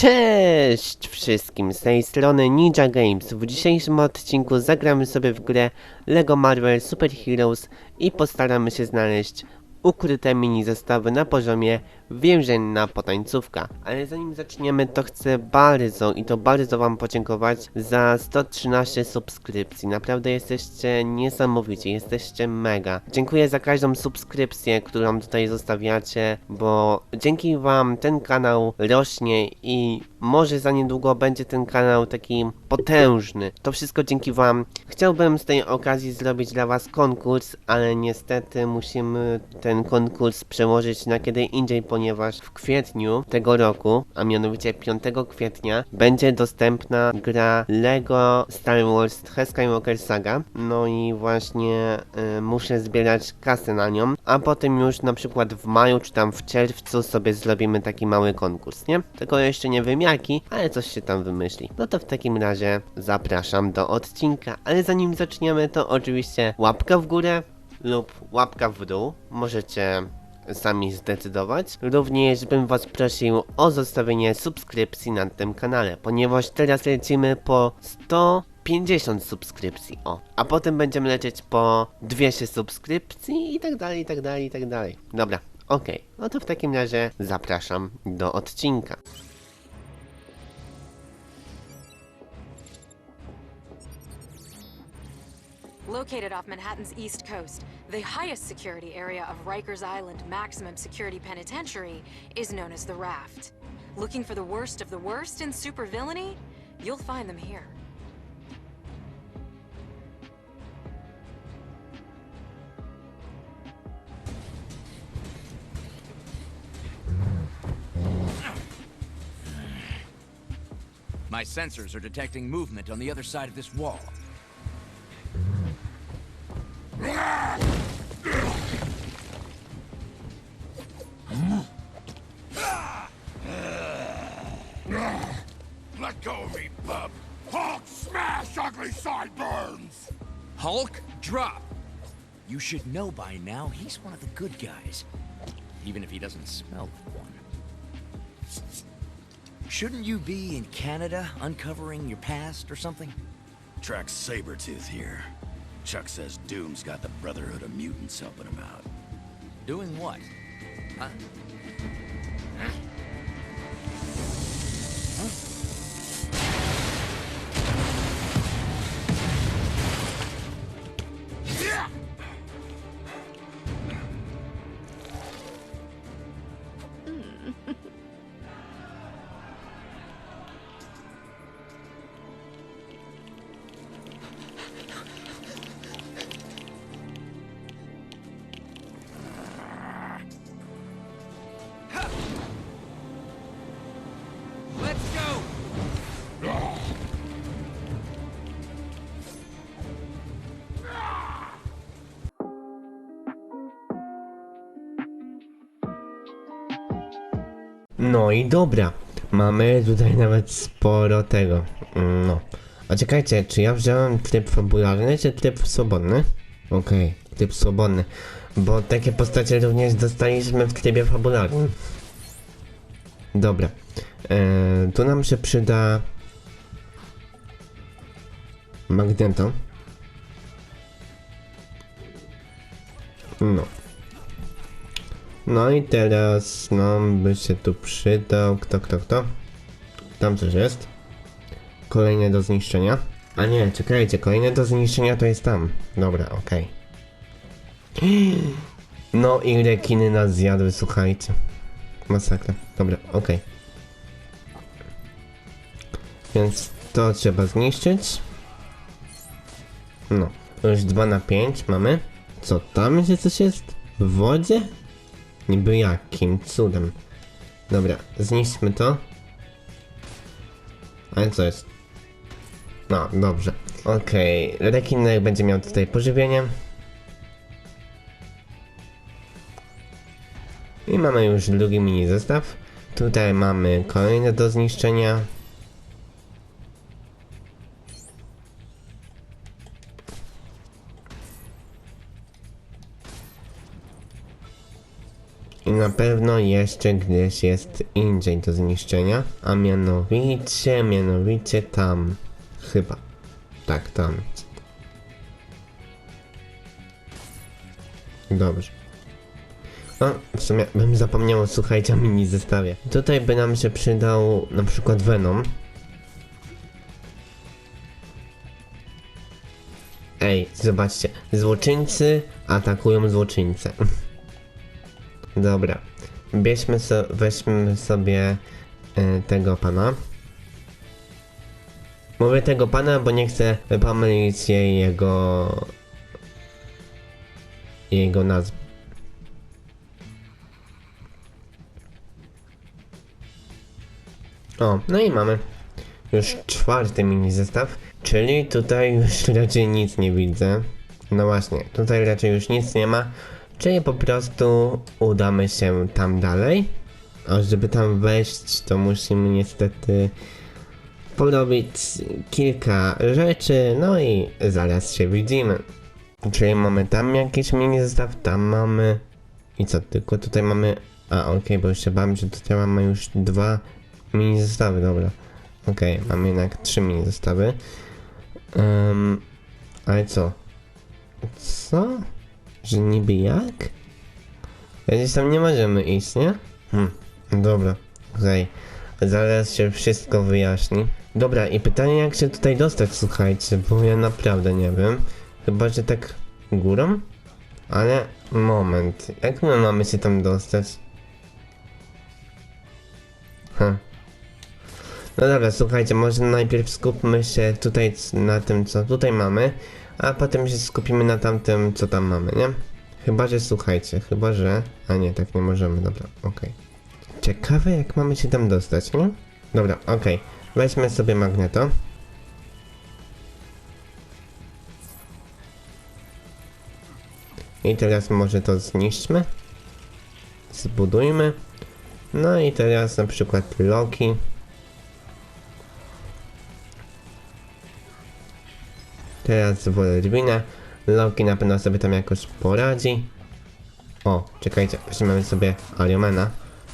Cześć wszystkim, z tej strony Ninja Games. W dzisiejszym odcinku zagramy sobie w grę LEGO Marvel Super Heroes i postaramy się znaleźć ukryte mini zestawy na poziomie więzienna potańcówka. Ale zanim zaczniemy, to chcę bardzo i to bardzo wam podziękować za 113 subskrypcji. Naprawdę jesteście niesamowici, jesteście mega. Dziękuję za każdą subskrypcję, którą tutaj zostawiacie, bo dzięki wam ten kanał rośnie i może za niedługo będzie ten kanał taki potężny. To wszystko dzięki wam. Chciałbym z tej okazji zrobić dla was konkurs, ale niestety musimy ten konkurs przełożyć na kiedy indziej, ponieważ w kwietniu tego roku, a mianowicie 5 kwietnia, będzie dostępna gra LEGO Star Wars The Skywalker Saga. No i właśnie y, muszę zbierać kasę na nią, a potem już na przykład w maju czy tam w czerwcu sobie zrobimy taki mały konkurs, nie? Tylko jeszcze nie wiem jaki, ale coś się tam wymyśli. No to w takim razie zapraszam do odcinka, ale zanim zaczniemy to oczywiście łapka w górę lub łapka w dół. Możecie sami zdecydować. Również bym was prosił o zostawienie subskrypcji na tym kanale, ponieważ teraz lecimy po 150 subskrypcji, o. A potem będziemy lecieć po 200 subskrypcji i tak dalej, i tak dalej, i tak dalej. Dobra, okej. No to w takim razie zapraszam do odcinka. Located off Manhattan's East Coast, the highest security area of Rikers Island Maximum Security Penitentiary is known as the Raft. Looking for the worst of the worst in supervillainy? You'll find them here. My sensors are detecting movement on the other side of this wall. Let go of me, bub! Hulk smash ugly sideburns! Hulk, drop! You should know by now he's one of the good guys. Even if he doesn't smell like one. Shouldn't you be in Canada uncovering your past or something? Track Sabretooth here. Chuck says Doom's got the Brotherhood of Mutants helping him out. Doing what? Huh? Let's No i dobra. Mamy tutaj nawet sporo tego. Mm, No. A czekajcie, czy ja wziąłem tryb fabularny, czy tryb swobodny? Okej, tryb swobodny. Bo takie postacie również dostaliśmy w trybie fabularnym. Dobra. Eee, tu nam się przyda... Magneto. No. No i teraz nam by się tu przydał. Kto, kto, kto? Tam coś jest. Kolejne do zniszczenia. A nie, czekajcie, kolejne do zniszczenia to jest tam. Dobra, okej. No i rekiny nas zjadły, słuchajcie. Masakra. Dobra, okej. Więc to trzeba zniszczyć. No, już 2 na 5 mamy. Co tam jeszcze coś jest? W wodzie? Niby jakim cudem. Dobra, zniszczmy to. Ale co jest? No, dobrze. Okej, rekinek będzie miał tutaj pożywienie. I mamy już drugi mini zestaw. Tutaj mamy kolejne do zniszczenia. Na pewno jeszcze gdzieś jest indziej do zniszczenia, a mianowicie, mianowicie tam. Chyba. Tak, tam. Dobrze. No, w sumie bym zapomniał, słuchajcie, o mini zestawie. Tutaj by nam się przydał na przykład Venom. Ej, zobaczcie, złoczyńcy atakują złoczyńcę. Dobra, bierzmy so, weźmy sobie e, tego pana. Mówię tego pana, bo nie chcę pomylić jej jego... jego nazwy. O, no i mamy już czwarty mini zestaw, czyli tutaj już raczej nic nie widzę. No właśnie, tutaj raczej już nic nie ma, czyli po prostu udamy się tam dalej. A żeby tam wejść, to musimy niestety porobić kilka rzeczy, no i zaraz się widzimy. Czyli mamy tam jakiś mini zestaw, tam mamy... I co, tylko tutaj mamy... A, okej, bo już się bałem, że tutaj mamy już dwa mini zestawy, dobra. Okej, mamy jednak trzy mini zestawy. Um, ale co? Co? Że niby jak? Gdzieś tam nie możemy iść, nie? Hmm, dobra, okej. Zaraz się wszystko wyjaśni. Dobra, i pytanie jak się tutaj dostać, słuchajcie, bo ja naprawdę nie wiem. Chyba, że tak górą? Ale moment, jak my mamy się tam dostać? Hm. No dobra, słuchajcie, może najpierw skupmy się tutaj na tym, co tutaj mamy, a potem się skupimy na tamtym, co tam mamy, nie? Chyba, że słuchajcie, chyba, że... A nie, tak nie możemy, dobra, okej. Ciekawe, jak mamy się tam dostać, nie? Dobra, okej. Weźmy sobie magneto. I teraz może to zniszczmy. Zbudujmy. No i teraz na przykład Loki. Teraz Wolverine. Loki na pewno sobie tam jakoś poradzi. O, czekajcie, weźmiemy sobie Ariomena.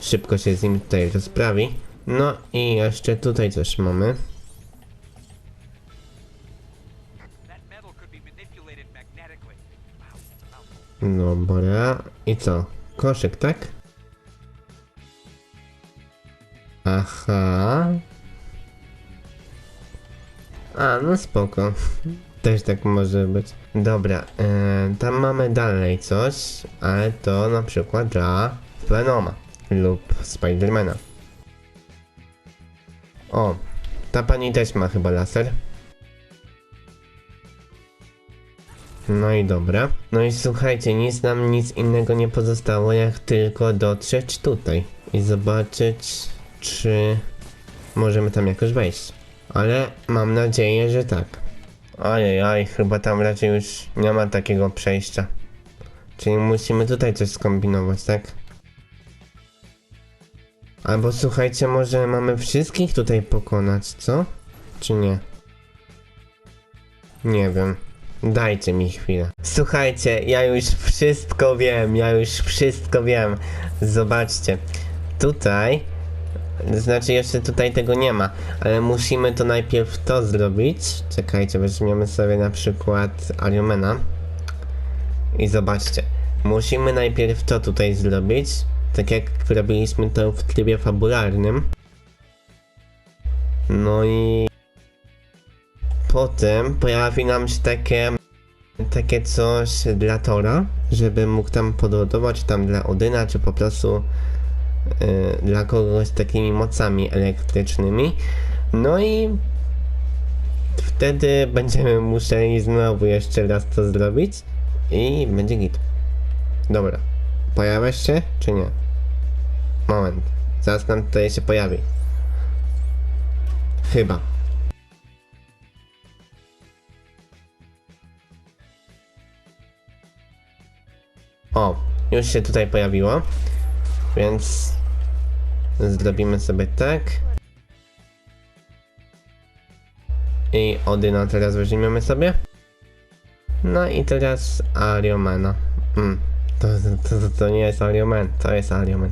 Szybko się z nim tutaj rozprawi. No i jeszcze tutaj coś mamy. Dobra. I co? Koszyk, tak? Aha. A, no spoko. Też tak może być. Dobra, e, tam mamy dalej coś, ale to na przykład dla Venoma lub Spidermana. O, ta pani też ma chyba laser. No i dobra. No i słuchajcie, nic nam nic innego nie pozostało, jak tylko dotrzeć tutaj i zobaczyć, czy możemy tam jakoś wejść. Ale mam nadzieję, że tak. Ajajaj, chyba tam raczej już nie ma takiego przejścia. Czyli musimy tutaj coś skombinować, tak? Albo słuchajcie, może mamy wszystkich tutaj pokonać, co? Czy nie? Nie wiem. Dajcie mi chwilę. Słuchajcie, ja już wszystko wiem, ja już wszystko wiem. Zobaczcie. Tutaj, znaczy jeszcze tutaj tego nie ma, ale musimy to najpierw to zrobić. Czekajcie, weźmiemy sobie na przykład Ariomena. I zobaczcie. Musimy najpierw to tutaj zrobić, tak jak robiliśmy to w trybie fabularnym. No i potem pojawi nam się takie takie coś dla Tora, żeby mógł tam podładować tam dla Odyna, czy po prostu dla kogoś z takimi mocami elektrycznymi. No i wtedy będziemy musieli znowu jeszcze raz to zrobić i będzie git. Dobra. Pojawiasz się, czy nie? Moment. Zaraz nam tutaj się pojawi. Chyba. O, już się tutaj pojawiło. Więc zrobimy sobie tak. I Odyna teraz weźmiemy sobie. No i teraz Ariomena. Mm, To, to, to, to nie jest Alioman, to jest Alioman.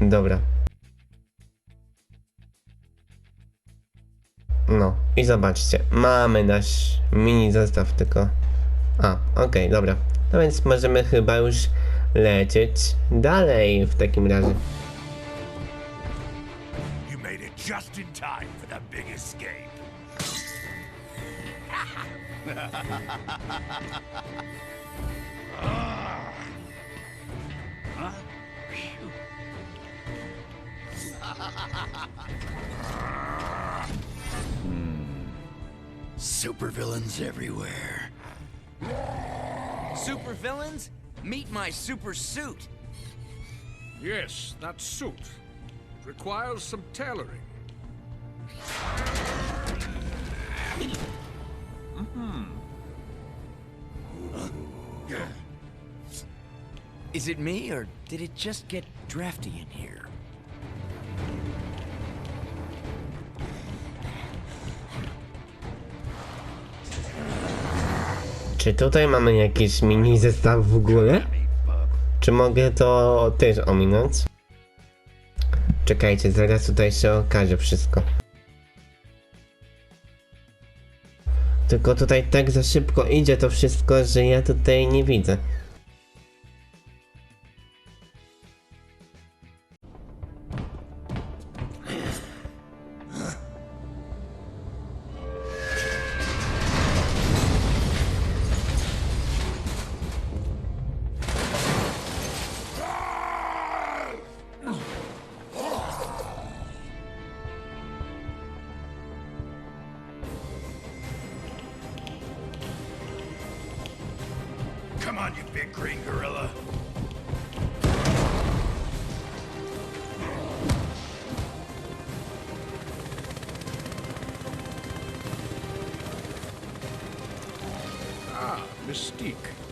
Dobra. No i zobaczcie, mamy nasz mini zestaw, tylko... A, okej, dobra. No więc możemy chyba już lecieć dalej w takim razie. Supervillains everywhere. Super villains? Meet my super suit. Yes, that suit requires some tailoring. Is it me, or did it just get drafty in here? Czy tutaj mamy jakiś mini zestaw w ogóle? Czy mogę to też ominąć? Czekajcie, zaraz tutaj się okaże wszystko. Tylko tutaj tak za szybko idzie to wszystko, że ja tutaj nie widzę. You big green gorilla. Ah, Mystique.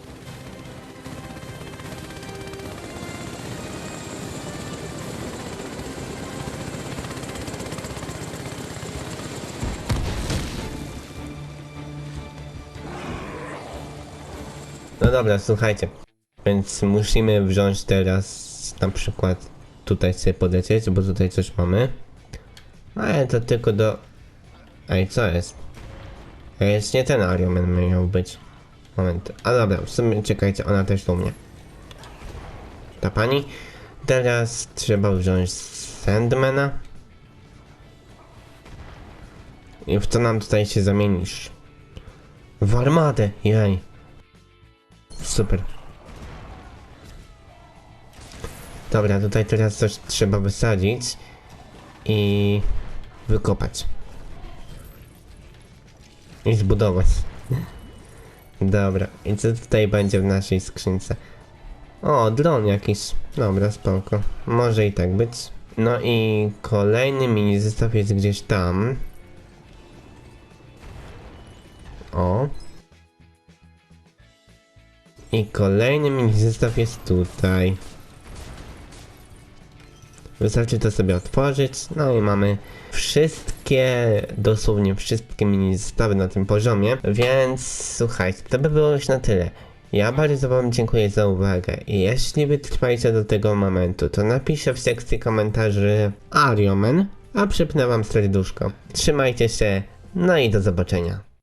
Dobra, słuchajcie. Więc musimy wziąć teraz na przykład tutaj sobie podlecieć, bo tutaj coś mamy. Ale to tylko do... Ej, co jest? Jest nie ten Arioman miał być. Moment. A dobra, w sumie czekajcie, ona też do mnie. Ta pani. Teraz trzeba wziąć Sandmana. I w co nam tutaj się zamienisz? W armadę, jej. Super. Dobra, tutaj teraz coś trzeba wysadzić i wykopać. I zbudować. Dobra, i co tutaj będzie w naszej skrzynce? O, dron jakiś. Dobra, spoko. Może i tak być. No i kolejny mini zestaw jest gdzieś tam. O, i kolejny mini zestaw jest tutaj. Wystarczy to sobie otworzyć. No i mamy wszystkie, dosłownie wszystkie mini zestawy na tym poziomie. Więc słuchajcie, to by było już na tyle. Ja bardzo wam dziękuję za uwagę i jeśli wytrwajcie do tego momentu, to napiszę w sekcji komentarzy Ariomen, a przypnę wam serduszko. Trzymajcie się, no i do zobaczenia.